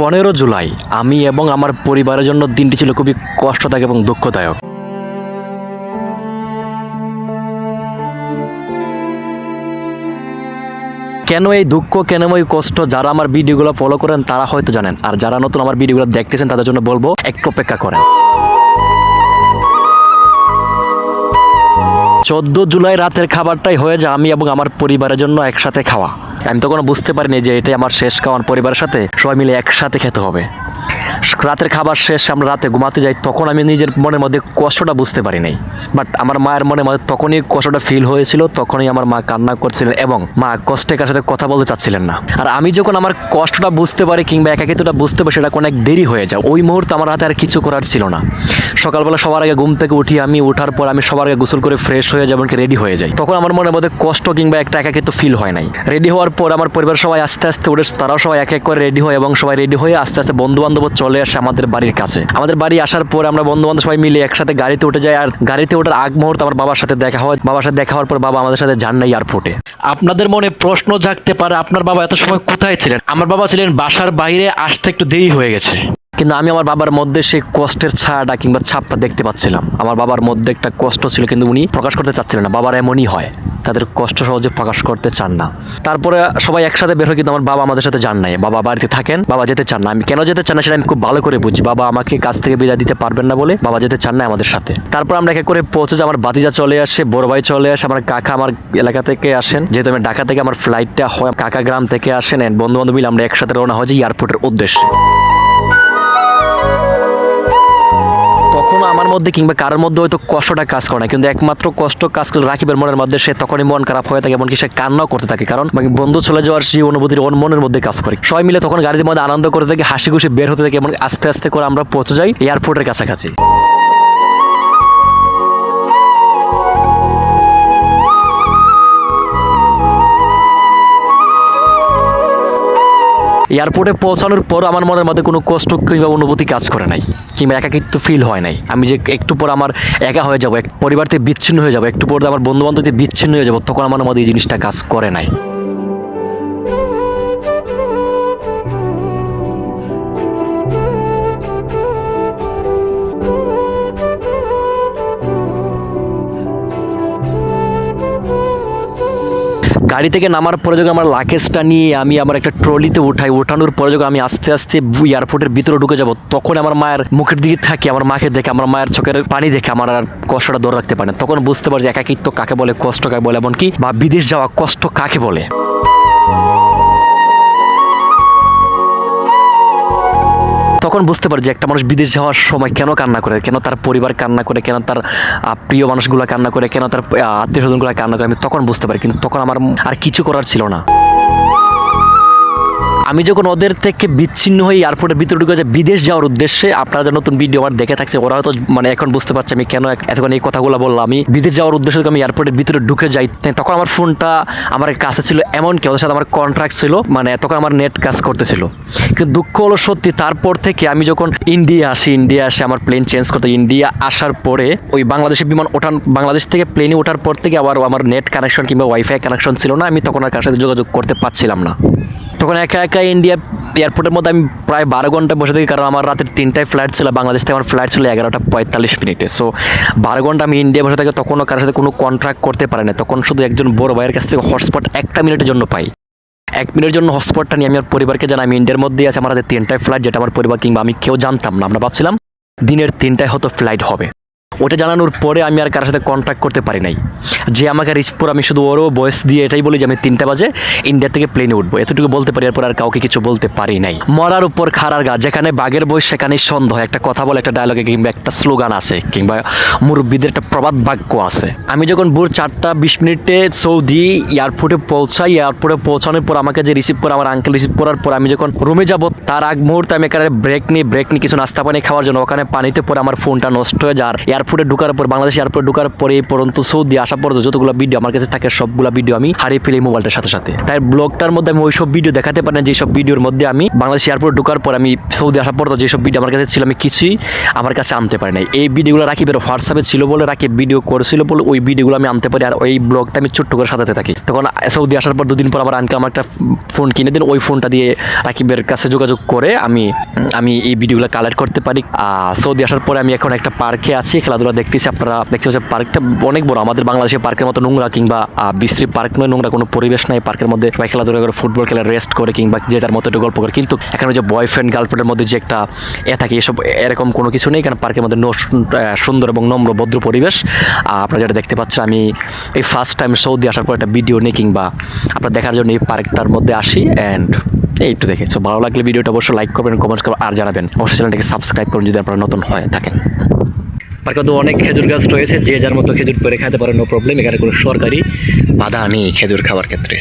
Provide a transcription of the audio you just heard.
পনেরো জুলাই, আমি এবং আমার পরিবারের জন্য দিনটি ছিল খুবই কষ্টদায়ক এবং দুঃখদায়ক। কেন এই দুঃখ, কেন এই কষ্ট, যারা আমার ভিডিওগুলো ফলো করেন তারা হয়তো জানেন, আর যারা নতুন আমার ভিডিওগুলো দেখতেছেন তাদের জন্য বলব, একটু অপেক্ষা করেন। চোদ্দ জুলাই রাতের খাবারটাই হয়ে যায় আমি এবং আমার পরিবারের জন্য একসাথে খাওয়া। আমি তখন বুঝতে পারিনি যে এটাই আমার শেষ খাওয়ার পরিবারের সাথে সবাই মিলে একসাথে খেতে হবে। রাতের খাবার শেষ, আমরা রাতে ঘুমাতে যাই, তখন আমি নিজের মনের মধ্যে কষ্টটা বুঝতে পারি নাই। বাট আমার মায়ের মনের মধ্যে তখনই কষ্টটা ফিল হয়েছিল, তখনই আমার মা কান্না করছিলেন এবং মা কষ্টে কার সাথে কথা বলতে চাচ্ছিলেন না। আর আমি যখন আমার কষ্টটা বুঝতে পারি কিংবা একাকিত্বটা বুঝতে পারি, সেটা অনেক দেরি হয়ে যায়। ওই মুহূর্তে আমার হাতে আর কিছু করার ছিল না। সকালবেলা সবার আগে ঘুম থেকে উঠি, আমি ওঠার পর আমি সবার আগে গোসল করে ফ্রেশ হয়ে যাব রেডি হয়ে যাই। তখন আমার মনের মধ্যে কষ্ট কিংবা একটা একাকিত্ব ফিল হয় নাই। রেডি হওয়ার পর আমার পরিবার সবাই আস্তে আস্তে উঠে, তারাও সবাই এক এক করে রেডি হয় এবং সবাই রেডি হয়ে আস্তে আস্তে বন্ধু বান্ধব চলে আসে আমাদের বাড়ির কাছে। আমাদের বাড়ি আসার পর আমরা বন্ধু বান্ধব সবাই মিলে একসাথে গাড়িতে উঠে যাই, আর গাড়িতে ওঠার আগ মুহূর্ত আমার বাবার সাথে দেখা হয়, বাবার সাথে দেখা হওয়ার পর বাবা আমাদের সাথে যান না এয়ারপোর্টে আপনাদের মনে প্রশ্ন জাগতে পারে, আপনার বাবা এত সময় কোথায় ছিলেন? আমার বাবা ছিলেন বাসার বাইরে, আসতে একটু দেরি হয়ে গেছে। কিন্তু আমি আমার বাবার মধ্যে সেই কষ্টের ছায়াটা কিংবা ছাপটা দেখতে পাচ্ছিলাম। আমার বাবার মধ্যে একটা কষ্ট ছিল কিন্তু উনি প্রকাশ করতে চাচ্ছিলেন না। বাবার এমনই হয়। তাদের কষ্ট সহজে প্রকাশ করতে চান না। তারপরে সবাই একসাথে বের হয় কিন্তু আমার বাবা আমাদের সাথে যান নাই। বাবা বাড়িতে থাকেন, বাবা যেতে চান না। আমি কেন যেতে চান না সেটা আমি খুব ভালো করে বুঝি। বাবা আমাকে কাছ থেকে বিদায় দিতে পারবেন না বলে বাবা যেতে চান না আমাদের সাথে। তারপর আমরা এক করে পৌঁছে যে আমার বাতিজা চলে আসে, বড় ভাই চলে আসে, আমার কাকা আমার এলাকা থেকে আসেন। যেহেতু আমি ঢাকা থেকে আমার ফ্লাইটটা হয়, কাকা গ্রাম থেকে আসেন বন্ধু বান্ধব মিলে আমরা একসাথে রওনা হয়ে যাই এয়ারপোর্টের উদ্দেশ্যে। আমার মধ্যে কিংবা কারোর মধ্যে হয়তো কষ্টটা কাজ করে না, কিন্তু একমাত্র কষ্ট কাজ করে রাখিবের মনের মধ্যে সে তখনই মন খারাপ হয়ে থাকে এমনকি সে কান্নাও করতে থাকে, কারণ বন্ধু চলে যাওয়ার সেই অনুভূতির ওর মনের মধ্যে কাজ করে। সবাই মিলে তখন গাড়ির মধ্যে আনন্দ করতে থাকে, হাসি খুশি বের হতে থাকে এবং আস্তে আস্তে করে আমরা পৌঁছে যাই এয়ারপোর্টের কাছাকাছি। এয়ারপোর্টে পৌঁছানোর পর আমার মনের মধ্যে কোনো কষ্ট কিংবা অনুভূতি কাজ করে নাই, কিংবা একাকিত্ব ফিল হয় নাই। আমি যে একটু পর আমার একা হয়ে যাব, এক পরিবার থেকে বিচ্ছিন্ন হয়ে যাব, একটু পর আমার বন্ধু বান্ধব থেকে বিচ্ছিন্ন হয়ে যাব, তখন আমার মধ্যে এই জিনিসটা কাজ করে নাই। গাড়ি থেকে নামার পরে যখন আমার লাকেজটা নিয়ে আমি আমার একটা ট্রলিতে উঠাই ওঠানোর পরে যখন আমি আস্তে আস্তে এয়ারপোর্টের ভিতরে ঢুকে যাব, তখন আমার মায়ের মুখের দিকে থাকি, আমার মাকে দেখে, আমার মায়ের চোখের পানি দেখে আমার আর কষ্টটা ধরে রাখতে পারে তখন বুঝতে পারি একাকিত্ব কাকে বলে, কষ্ট কাকে বলে, এমনকি বা বিদেশ যাওয়া কষ্ট কাকে বলে। তখন বুঝতে পারি যে একটা মানুষ বিদেশ যাওয়ার সময় কেন কান্না করে, কেন তার পরিবার কান্না করে, কেন তার প্রিয় মানুষগুলো কান্না করে, কেন তার আত্মীয় স্বজনগুলো কান্না করে, আমি তখন বুঝতে পারি। কিন্তু তখন আমার আর কিছু করার ছিল না। আমি যখন ওদের থেকে বিচ্ছিন্ন হয়ে এয়ারপোর্টের ভিতরে ঢুকে যে বিদেশ যাওয়ার উদ্দেশ্যে, আপনারা যে নতুন ভিডিও আমার দেখে থাকছে, ওরা হয়তো মানে এখন বুঝতে পারছে আমি কেন এতক্ষণ এই কথাগুলো বললাম। আমি বিদেশ যাওয়ার উদ্দেশ্যে আমি এয়ারপোর্টের ভিতরে ঢুকে যাই তখন আমার ফোনটা আমার কাছে ছিল এমন কি ওদের সাথে আমার কন্ট্রাক্ট ছিল মানে তখন আমার নেট কাজ করতেছিল। কিন্তু দুঃখ হলো সত্যি, তারপর থেকে আমি যখন ইন্ডিয়া আসি ইন্ডিয়া আসে আমার প্লেন চেঞ্জ করতে ইন্ডিয়া আসার পরে ওই বাংলাদেশের বিমান ওঠান বাংলাদেশ থেকে প্লেনে ওঠার পর থেকে আবার আমার নেট কানেকশন কিংবা ওয়াইফাই কানেকশন ছিল না, আমি তখন আর কার সাথে যোগাযোগ করতে পারছিলাম না। তখন একা একা ইন্ডিয়া এয়ারপোর্টের মধ্যে আমি প্রায় বারো ঘণ্টা বসে থাকি, কারণ আমার রাতের তিনটায় ফ্লাইট ছিল, বাংলাদেশ থেকে আমার ফ্লাইট ছিল এগারোটা পঁয়তাল্লিশ মিনিটে। সো বারো ঘণ্টা আমি ইন্ডিয়া বসে থাকি, তখনও কারোর সাথে কোনো কন্ট্রাক্ট করতে পারি না। তখন শুধু একজন বড় ভাইয়ের কাছ থেকে হটস্পট একটা মিনিটের জন্য পাই। এক মিনিটের জন্য হটস্পটটা নিয়ে আমি আমার পরিবারকে জানাই, আমি ইন্ডিয়ার মধ্যেই আছে, আমার তিনটায় ফ্লাইট যেটা আমার পরিবার কিংবা আমি কেউ জানতাম না। আমরা ভাবছিলাম দিনের তিনটায় হয়তো ফ্লাইট হবে। ওটা জানানোর পরে আমি আর কারোর সাথে কন্ট্যাক্ট করতে পারি নাই। যে আমাকে রিসপুর, আমি শুধু ওরও বয়স দিয়ে এটাই বলি যে আমি তিনটা বাজে ইন্ডিয়া থেকে প্লেনে উঠবো। এতটুকু বলতে পারি, এরপর আর কাউকে কিছু বলতে পারি নাই। মরার উপর খাড়ার গা, যেখানে বাঘের বয়স সেখানে সন্দেহ। একটা কথা বলে, একটা ডায়লগে কিংবা একটা স্লোগান আছে, কিংবা মুরব্বীদের একটা প্রবাদ বাক্য আছে। আমি যখন ভোর চারটা বিশ মিনিটে সৌদি এয়ারপোর্টে পৌঁছাই এয়ারপোর্টে পৌঁছানোর পর আমাকে যে রিসিভ করে, আমার আঙ্কেল রিসিভ করার পর আমি যখন রুমে যাব, তার আগ মুহূর্তে আমি এখানে ব্রেক নিই ব্রেক নিয়ে কিছু নাস্তা পানি খাওয়ার জন্য। ওখানে পানিতে পরে আমার ফোনটা নষ্ট হয়ে যায়, আর এয়ারপোর্ট এয়ারপোর্টে ঢোকার পর, বাংলাদেশ এয়ারপোর্টে ঢোকার পরে এই পর্যন্ত সৌদি আসা পর্যন্ত যতগুলো ভিডিও আমার কাছে থাকে, সবগুলো ভিডিও আমি হারিয়ে ফেলি মোবাইলটার সাথে সাথে। তাই ব্লগটার মধ্যে আমি ওইসব ভিডিও দেখাতে পারি না, যেসব ভিডিওর মধ্যে আমি বাংলাদেশ এয়ারপোর্ট ঢোকার পর আমি সৌদি আসা পর্যন্ত যেসব ভিডিও আমার কাছে ছিল, আমি কিছুই আমার কাছে আনতে পারি নাই। এই ভিডিওগুলো রাকিবের হোয়াটসঅ্যাপে ছিল বলে, রাকিব ভিডিও করেছিল বলে, ওই ভিডিওগুলো আমি আনতে পারি আর ওই ব্লগটা আমি ছোট্ট করে সাজাতে থাকি। তখন সৌদি আসার পর দুদিন পর আমার আনকে আমার একটা ফোন কিনে দিন, ওই ফোনটা দিয়ে রাকিবের কাছে যোগাযোগ করে আমি আমি এই ভিডিওগুলো কালেক্ট করতে পারি। সৌদি আসার পরে আমি এখন একটা পার্কে আছি খেলাধুলা দেখতেছি, আপনারা দেখতে পাচ্ছেন পার্কটা অনেক বড়। আমাদের বাংলাদেশের পার্কের মতো নোংরা কিংবা বিশ্রী পার্ক নয়, নোংরা কোনো পরিবেশ নাই। পার্কের মধ্যে সবাই খেলাধুলা করে ফুটবল খেলে রেস্ট করে কিংবা যে যার মতো একটু গল্প করে। কিন্তু এখানে যে বয়ফ্রেন্ড গার্লফ্রেন্ডের মধ্যে যে একটা এ থাকে, এসব এরকম কোনো কিছু নেই। কারণ পার্কের মধ্যে সুন্দর এবং নম্র, ভদ্র পরিবেশ। আপনারা যেটা দেখতে পাচ্ছেন, আমি এই ফার্স্ট টাইম সৌদি আসার পর একটা ভিডিও নেই কিংবা আপনারা দেখার জন্য এই পার্কটার মধ্যে আসি অ্যান্ড এই একটু দেখে। সো ভালো লাগলে ভিডিওটা অবশ্যই লাইক করবেন কমেন্ট করবেন, আর জানাবেন। অবশ্যই চ্যানেলটাকে সাবস্ক্রাইব করুন যদি আপনারা নতুন হয়ে থাকেন। পার্কে তো অনেক খেজুর গাছ রয়েছে, যে যার মতো খেজুর পেরে খেতে পারে নো প্রবলেম এখানে কোনো সরকারি বাধা নেই খেজুর খাওয়ার ক্ষেত্রে।